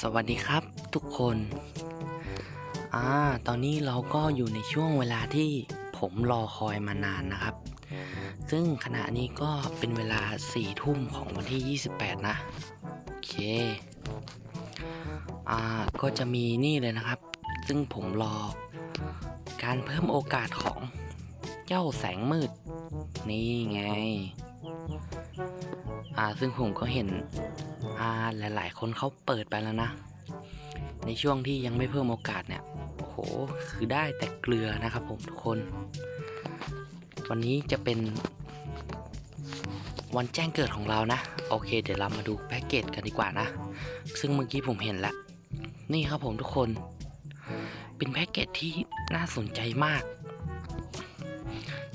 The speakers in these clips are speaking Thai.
สวัสดีครับทุกคนอ่าตอนนี้เราก็อยู่ในช่วงเวลาที่ผมรอคอยมานานนะครับ ซึ่งขณะนี้ก็เป็นเวลา4ี่ทุ่มของวันที่ 28 นะ โอเคอ่าก็จะมีนี่เลยนะครับ ซึ่งผมรอการเพิ่มโอกาสของเจ้าแสงมืด นี่ไง อ่าซึ่งผมก็เห็น หลายๆ คนเขาเปิดไปแล้วนะ ในช่วงที่ยังไม่เพิ่มโอกาสเนี่ยโอ้โหคือได้แต่เกลือนะครับผมทุกคน วันนี้จะเป็น วันแจ้งเกิดของเรานะ โอเค เดี๋ยวเรามาดูแพ็กเกจกันดีกว่านะ ซึ่งเมื่อกี้ผมเห็นแล้ว นี่ครับผมทุกคน เป็นแพ็กเกจที่น่าสนใจมาก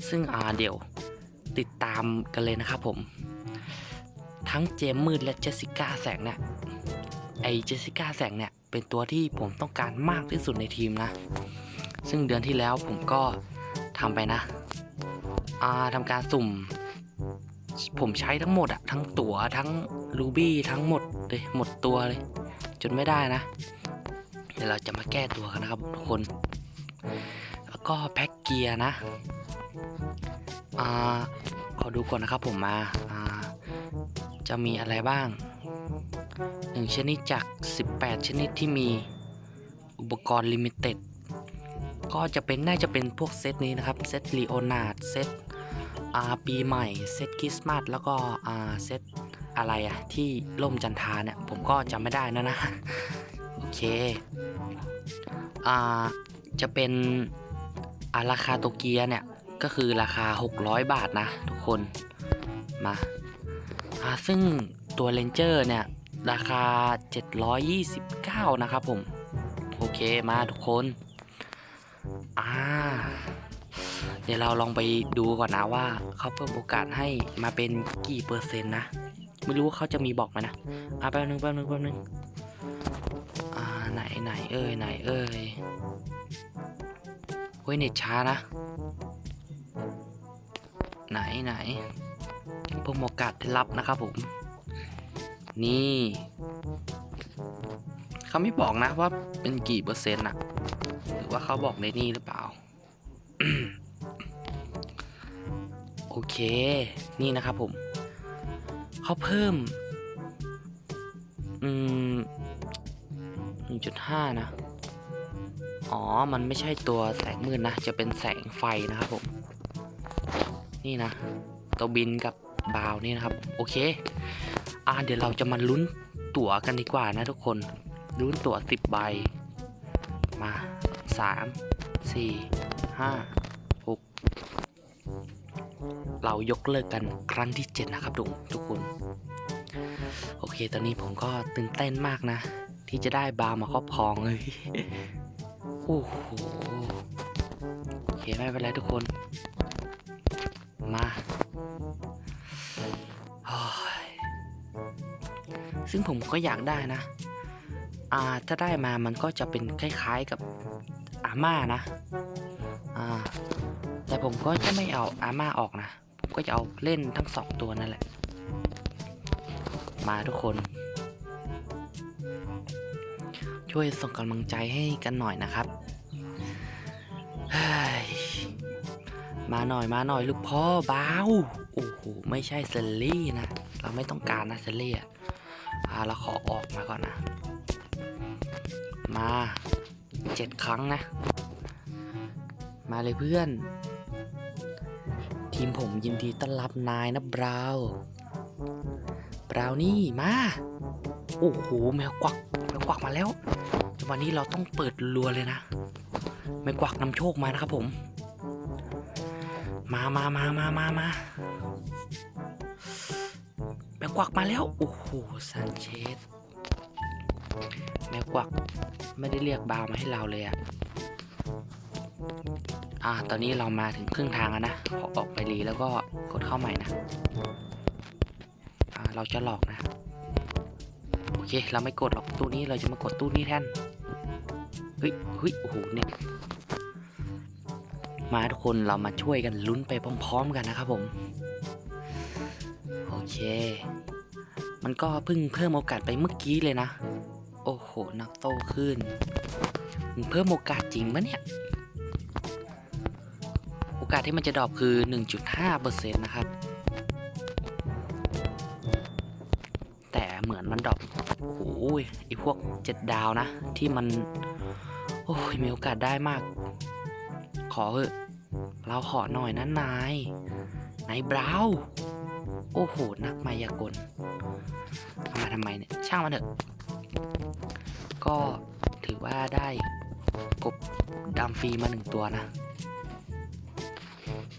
ซึ่งอ่าเดี๋ยวติดตามกันเลยนะครับผม ทั้งเจมมืดและเจสสิก้าแสงเนี่ยไอเจสสิก้าแสงเนี่ยเป็นตัวที่ผมต้องการมากที่สุดในทีมนะ ซึ่งเดือนที่แล้วผมก็ทำไปนะอ่าทำการสุ่ม ผมใช้ทั้งหมดอะทั้งตั๋วทั้งรูบี้ทั้งหมดเลยหมดตัวเลย จนไม่ได้นะ เดี๋ยวเราจะมาแก้ตัวกันนะครับทุกคน แล้วก็แพ็กเกียร์นะอ่าขอดูก่อนนะครับผมมาอ่า จะมีอะไรบ้าง 1 ชนิดจาก 18 ชนิดที่มีอุปกรณ์ลิมิเต็ดก็จะเป็นน่าจะเป็นพวกเซตนี้นะครับ เซตลีโอนาร์ดเซตอาปีใหม่ เซตคริสต์มาสแล้วก็อาเซตอะไรอะที่ล่มจันทาเนี่ยผมก็จำไม่ได้นะนะ โอเคอ่าจะเป็นอาราคาโตเกียเนี่ย ก็คือราคา 600 บาทนะทุกคนมา ซึ่งตัวเลนเจอร์เนี่ย ราคา 729 นะครับผม โอเคมาทุกคน อ่า เดี๋ยวเราลองไปดูก่อนนะว่าเขาเพิ่มโอกาสให้มาเป็นกี่เปอร์เซ็นต์นะ ไม่รู้ว่าเขาจะมีบอกไหมนะ อ่าแป๊บนึงแป๊บนึงแป๊บนึง อ่าไหนไหนเอ้ยไหนเอ้ยเฮ้ยเน็ตช้านะ ไหนไหน เพิ่มกาสได้รับนะครับผม นี่เขาไม่บอกนะว่าเป็นกี่เปอร์เซ็นต์อะหรือว่าเขาบอกในนี่หรือเปล่า โอเค นี่นะครับผม เขาเพิ่ม อืมหนึ่งจุดห้านะ อ๋อ มันไม่ใช่ตัวแสงมืดนะจะเป็นแสงไฟนะครับผม นี่นะ ตัวบินกับ บาวนี่นะครับ โอเค อ่าเดี๋ยวเราจะมาลุ้นตั๋วกันดีกว่านะทุกคนลุ้นตั๋วสิบใบ มาสามสี่ห้าหกเรายกเลิกกันครั้งที่เจ็ดนะครับทุกทุกคน โอเค ตอนนี้ผมก็ตื่นเต้นมากนะ ที่จะได้บาวมาครอบครองเลย โอ้โห โอเค ไม่เป็นไรทุกคน ซึ่งผมก็อยากได้นะอ่าถ้าได้มามันก็จะเป็นคล้ายๆกับอาม่านะอ่าแต่ผมก็จะไม่เอาอาม่าออกนะ ผมก็จะเอาเล่นทั้งสองตัวนั่นแหละ มาทุกคน ช่วยส่งกำลังใจให้กันหน่อยนะครับมาหน่อยมาหน่อยลูกพ่อเบาโอ้โหไม่ใช่เซลลี่นะ เราไม่ต้องการนะเซลลี่อะ อ่าเราขอออกมาก่อนนะ มาเจ็ดครั้งนะ มาเลยเพื่อน ทีมผมยินดีต้อนรับนายนะบราวบราวนี่มา โอ้โหแมวกวักแมวกวักมาแล้ววันนี้เราต้องเปิดรัวเลยนะแมวกวักนำโชคมานะครับผม มามามามามามามว กวักมาแล้ว โอ้โหซานเชสแมวกวักไม่ได้เรียกบาวมาให้เราเลยอะอ่า ตอนนี้เรามาถึงครึ่งทางแล้วนะ ขอออกไปรีแล้วก็กดเข้าใหม่นะ อ่า เราจะหลอกนะ โอเค เราไม่กดหรอกตู้นี้ เราจะมากดตู้นี้แทน เฮ้ยเฮ้ยโอ้โห เนี่ย มาทุกคน เรามาช่วยกันลุ้นไปพร้อม ๆ กันนะครับผม เค มันก็เพิ่งเพิ่มโอกาสไปเมื่อกี้เลยนะ โอ้โห นักโตขึ้นมึงเพิ่มโอกาสจริงปะเนี่ย โอกาสที่มันจะดรอปคือ 1.5%นะครับ แต่เหมือนมันดรอปโอ้ยไอพวก 7 ดาวนะ ที่มัน โอ้ย มีโอกาสได้มาก ขอเถอะเราขอหน่อยนะนาย นายบราวน์ โอ้โห นักมายากลเอามาทำไมเนี่ย ช่างมันเถอะ ก็ถือว่าได้กบดำฟรีมาหนึ่งตัวนะ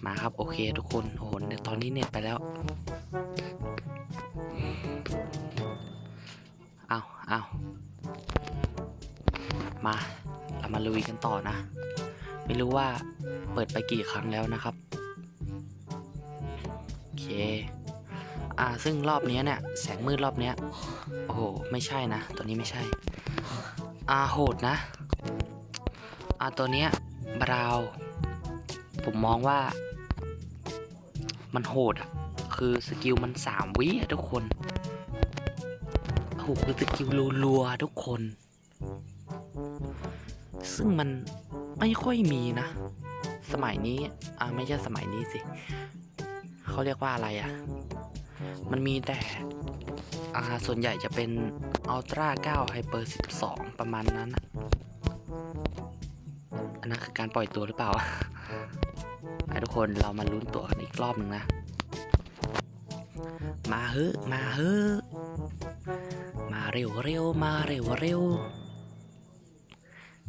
มาครับ โอเคทุกคน โอ้โหตอนนี้เน็ตไปแล้วเอาเอามา เรามาลุยกันต่อนะ ไม่รู้ว่าเปิดไปกี่ครั้งแล้วนะครับ โอเค อ่าซึ่งรอบเนี้ยเนี่ยแสงมืดรอบเนี้ยโอ้โหไม่ใช่นะ ตัวนี้ไม่ใช่อ่าโหดนะอ่าตัวเนี้ยบราว ผมมองว่า มันโหดอะคือสกิลมันสามวิอะทุกคนโอ้โหคือสกิลรัวๆทุกคน ซึ่งมันไม่ค่อยมีนะ สมัยนี้ อ่าไม่ใช่สมัยนี้สิ เขาเรียกว่าอะไรอะ มันมีแต่อ่าส่วนใหญ่จะเป็นอัลตร้า9ไฮเปอร์12 ประมาณนั้นอะอันนั้นคือการปล่อยตัวหรือเปล่าไปทุกคนเรามาลุ้นตัวกันอีกรอบหนึ่งนะ มาเฮ้มาเฮ้มาเร็วเร็วมาเร็วเร็ว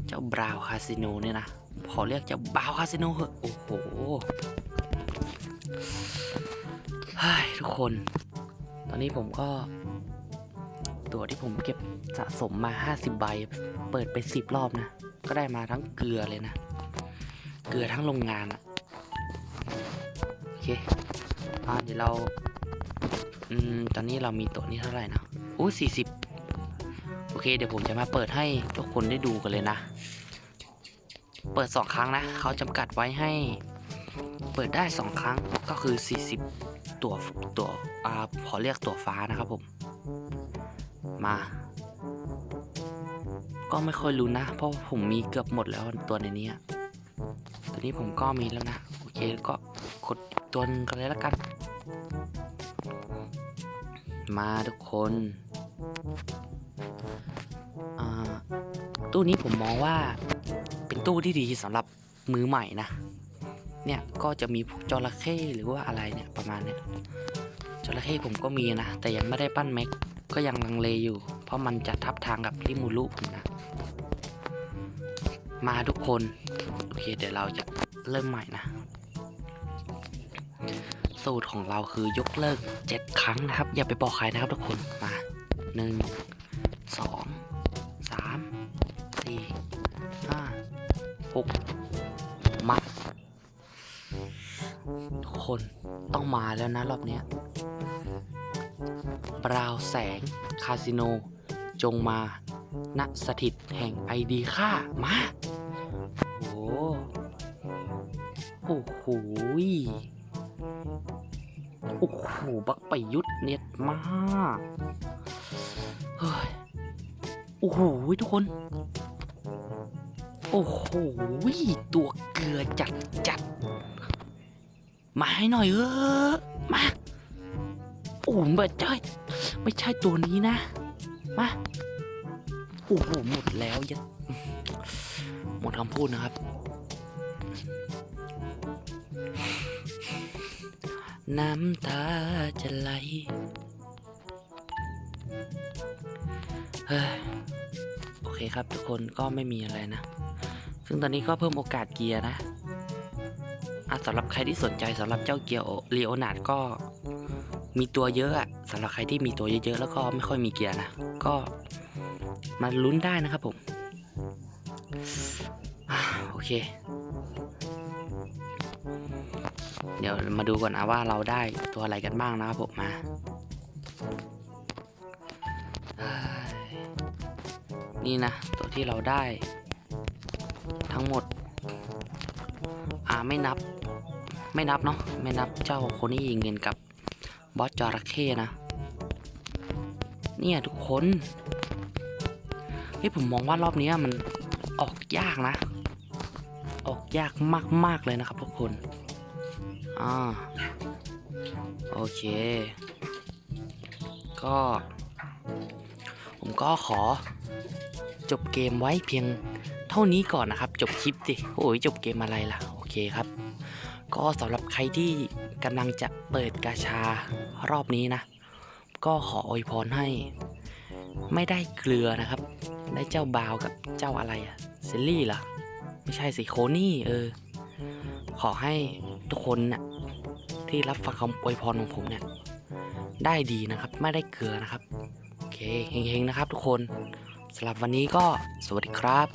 เจ้าบราวน์คาสิโนเนี่ยนะ ขอเรียกเจ้าบราวน์คาสิโนเหอะโอ้โห ฮ้ยทุกคน ตอนนี้ผมก็ ตัวที่ผมเก็บสะสมมา 50 ใบ เปิดไป 10 รอบนะ ก็ได้มาทั้งเกลือเลยนะ เกลือทั้งโรงงานอะโอเคอ่าเดี๋ยวเรา อืม ตอนนี้เรามีตัวนี้เท่าไหร่นะอู้สี่สิบโอเค เดี๋ยวผมจะมาเปิดให้ทุกคนได้ดูกันเลยนะ เปิดสองครั้งนะ เขาจำกัดไว้ให้ เปิดได้สองครั้งก็คือ 40 ตัวตัวอ่าขอเรียกตัวฟ้านะครับผม มา ก็ไม่ค่อยรู้นะ เพราะผมมีเกือบหมดแล้วตัวในนี้ตัวนี้ผมก็มีแล้วนะ โอเคก็กดตัวนึงกันเลยละกัน มาทุกคนตู้นี้ผมมองว่าเป็นตู้ที่ดีสำหรับมือใหม่นะ เนี่ยก็จะมีพวกจระเข้หรือว่าอะไรเนี่ยประมาณเนี้ยจระเข้ผมก็มีนะ แต่ยังไม่ได้ปั้นแม็กก็ยังลังเลอยู่ เพราะมันจะทับทางกับริมูรุผมนะ มาทุกคนโอเคเดี๋ยวเราจะเริ่มใหม่นะ สูตรของเราคือยกเลิก7ครั้งนะครับ อย่าไปบอกใครนะครับทุกคนมา1 2 3 4 5 6มาทุก คนต้องมาแล้วนะรอบเนี้ยบราวแสง คาสิโน จงมา ณ สถิตแห่งไอดีค่า มา โอ้โหโอ้โหโอ้โห บักไปยุทธเน็ตมากเฮ้ย โอ้โห ทุกคน โอ้โห ตัวเกลือจัดจัด มาให้หน่อยเออมาโอ้ไม่ใช่ไม่ใช่ตัวนี้นะ มาโอ้โหหมดแล้วยัดหมดคำพูดนะครับ น้ำตาจะไหลเฮ้ยโอเคครับทุกคนก็ไม่มีอะไรนะ ซึ่งตอนนี้ก็เพิ่มโอกาสเกียร์นะ อะสำหรับใครที่สนใจสำหรับเจ้าเกียร์ลีโอนาดก็มีตัวเยอะอะสำหรับใครที่มีตัวเยอะๆแล้วก็ไม่ค่อยมีเกียร์นะ ก็มาลุ้นได้นะครับผมโอเค เดี๋ยวมาดูก่อนนะว่าเราได้ตัวอะไรกันบ้างนะครับผมมานี่นะ ตัวที่เราได้ ทั้งหมด อ่าไม่นับ ไม่นับเนาะไม่นับเจ้าคนที่ยิงเงินกับบอสจระเข้นะเนี่ยทุกคนเฮ้ยผมมองว่ารอบนี้มันออกยากนะ ออกยากมากๆเลยนะครับทุกคนอ่าโอเค ก็ ผมก็ขอ จบเกมไว้เพียงเท่านี้ก่อนนะครับ จบคลิปดิโอ้ยจบเกมอะไรล่ะ โอเคครับ ก็สำหรับใครที่กำลังจะเปิดกาชารอบนี้นะ ก็ขออวยพรให้ ไม่ได้เกลือนะครับ ได้เจ้าบาวกับเจ้าอะไรอะเซลลี่เหรอ ไม่ใช่สิโคนี่เออ ขอให้ทุกคนน่ะที่รับฟังคำอวยพรของผมเนี่ย ได้ดีนะครับ ไม่ได้เกลือนะครับ โอเคเฮงๆนะครับทุกคนสำหรับวันนี้ก็สวัสดีครับ